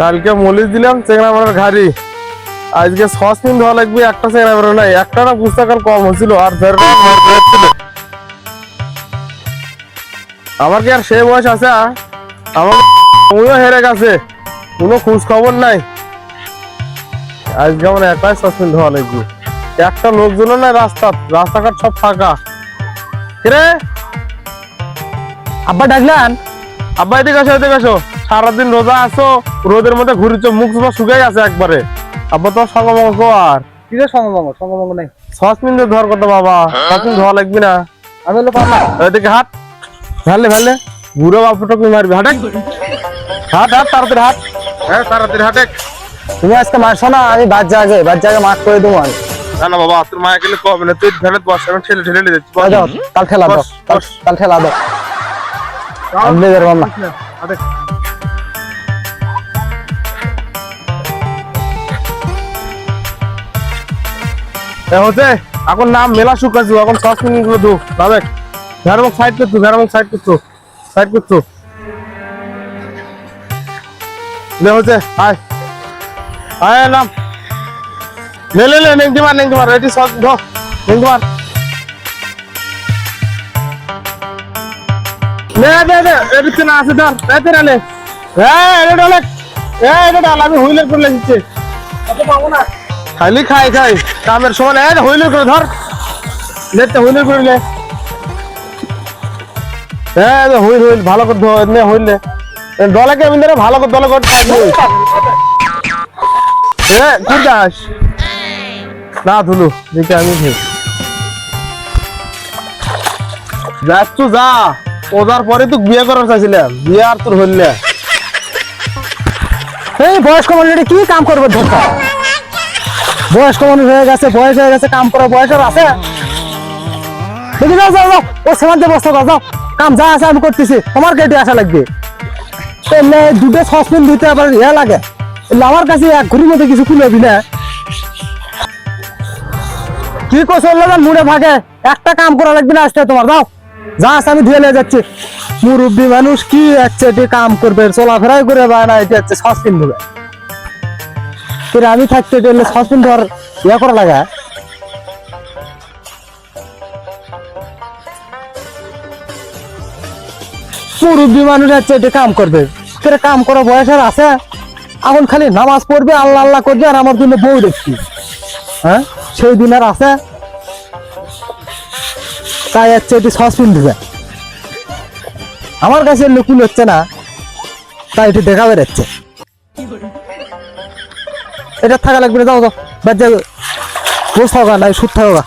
কালকে মলিশ দিলাম, চেংড়া মারার ঘাড়ি। আজকে সস মিন ধোয়া লাগবে, একটা চেংড়া মারা নাই। একটা না পুস্তকাল কম হয়েছিল, আর আমার কি আর সে বয়স আছে আমার উনিও হেরে গেছে, কোনো খোঁজ খবর নাই। আজকে আমার একাই সসপেন্ড ধোয়া লাগবে। একটা লোকজন নাই রাস্তা রাস্তাঘাট সব ফাঁকা। কিরে আব্বা ডাকলেন? আব্বা এদিকে আসো এদিকে আসো। সারাদিন রোজা আছো রোদের মধ্যে ঘুরিচ্ছ মুখ তোমার শুকাই আছে একবারে। আব্বা তোমার সঙ্গমঙ্গ আর কিসের সঙ্গমঙ্গ সঙ্গমঙ্গ নেই। সস মিনিট ধর কথা বাবা সস মিনিট ধোয়া লাগবে না। আমি হলো পারলাম। এদিকে হাত ভালে ভালে বুড়ো বাপুটা তুমি মারবি হাটে। হাট হাট তাড়াতাড়ি হাট। হ্যাঁ তাড়াতাড়ি হাটে। তুমি আজকে মারছো না আমি বাদ জাগে বাদ জাগে মাঠ করে দেবো আমি। না না বাবা তোর মায়া গেলে কবে না? তুই ভ্যানে বস আমি ঠেলে ঠেলে নিয়ে যাচ্ছি। তাল ঠেলা দাও তাল- ঠেলা দাও। এ হচ্ছে এখন নাম মেলা শুকাচ্ছি এখন সস মিনিটগুলো দু ভাবে ভেড়ামুখ সাইড করতো ভেড়ামুখ সাইড করতো সাইড করতো লে হচ্ছে আয় আয় নাম লে লে লে নেংটি মার নেংটি মার রেডি সস ধো নেংটি মার নে দে দে এদিকে না আছে ধর। এতে রে হ্যাঁ এটা ডালে হ্যাঁ এটা ডাল আমি হুইলের করে লিখছি খালি খাই খাই। কামের সময় এই হুইলের করে ধর। লেতে হুইলের করে লে হ্যাঁ হুইল হুইল ভালো করে ধর নে হুইলে। দলাকে আমি ধরে ভালো করে দলা কুদাস না ধুলু দেখে আমি যাচ্ছু যা। ওদার পরে তো বিয়ে করার চাইছিলাম বিয়ে আর তোর হইলে এই বয়স্ক মানুষ কি কাম করবে ধোকা বয়স্ক মানুষ হয়ে গেছে, বয়স হয়ে গেছে, কাম করার বয়স আর আছে। দেখি যাও যাও যাও, ও সমান যে বস্তা যাও। কাম যা আছে আমি করতেছি, তোমার কেটে আসা লাগবে। এলে দুটো সসপেন দিতে আবার ইয়ে লাগে। আমার কাছে এক ঘুরির মধ্যে কিছু খুলেবি না কি কোসল মুড়ে ভাগে? একটা কাম করা লাগবে না আসতে তোমার দাও আছে আমি ধুয়ে নিয়ে যাচ্ছি। মুরব্বী মানুষ কি হচ্ছে এটি কাম করবে? চলাফেরাই করে বা না এটা ধুবে আমি থাকতে ধর করা লাগা? মুরব্বী মানুষ এটি কাম করবে? তোরা কাম করা বয়স আর আছে? এখন খালি নামাজ পড়বে, আল্লাহ আল্লাহ করবে, আর আমার জন্য বউ দেখছি হ্যাঁ? সেই দিন আর আছে? তাই হচ্ছে এটি সসপিন ধুবে আমার কাছে লুকুল হচ্ছে না, তাই এটি দেখা বেরোচ্ছে। এটা থাকা লাগবে না, যাও যাও। বাদ যাও থাকা নাই সুদ থাকা